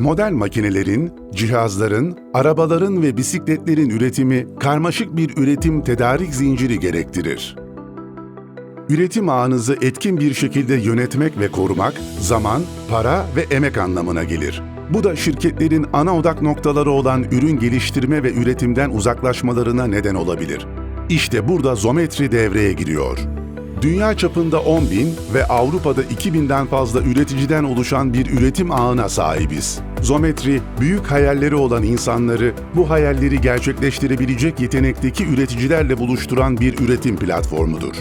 Modern makinelerin, cihazların, arabaların ve bisikletlerin üretimi karmaşık bir üretim tedarik zinciri gerektirir. Üretim ağınızı etkin bir şekilde yönetmek ve korumak, zaman, para ve emek anlamına gelir. Bu da şirketlerin ana odak noktaları olan ürün geliştirme ve üretimden uzaklaşmalarına neden olabilir. İşte burada Zometri devreye giriyor. Dünya çapında 10 bin ve Avrupa'da 2000'den fazla üreticiden oluşan bir üretim ağına sahibiz. Zometri, büyük hayalleri olan insanları bu hayalleri gerçekleştirebilecek yetenekteki üreticilerle buluşturan bir üretim platformudur.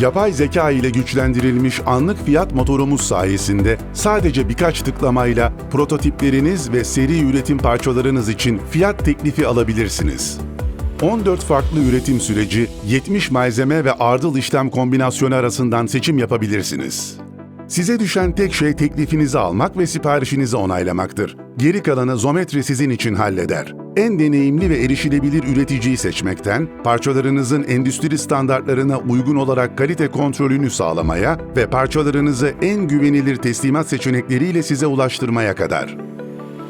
Yapay zeka ile güçlendirilmiş anlık fiyat motorumuz sayesinde sadece birkaç tıklamayla prototipleriniz ve seri üretim parçalarınız için fiyat teklifi alabilirsiniz. 14 farklı üretim süreci, 70 malzeme ve ardıl işlem kombinasyonu arasından seçim yapabilirsiniz. Size düşen tek şey teklifinizi almak ve siparişinizi onaylamaktır. Geri kalanı Zometri sizin için halleder. En deneyimli ve erişilebilir üreticiyi seçmekten, parçalarınızın endüstri standartlarına uygun olarak kalite kontrolünü sağlamaya ve parçalarınızı en güvenilir teslimat seçenekleriyle size ulaştırmaya kadar.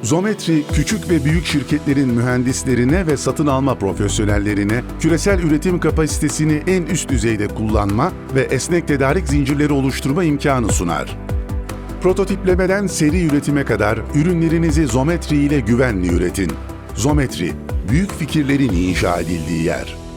Zometri, küçük ve büyük şirketlerin mühendislerine ve satın alma profesyonellerine küresel üretim kapasitesini en üst düzeyde kullanma ve esnek tedarik zincirleri oluşturma imkanı sunar. Prototiplemeden seri üretime kadar ürünlerinizi Zometri ile güvenli üretin. Zometri, büyük fikirlerin inşa edildiği yer.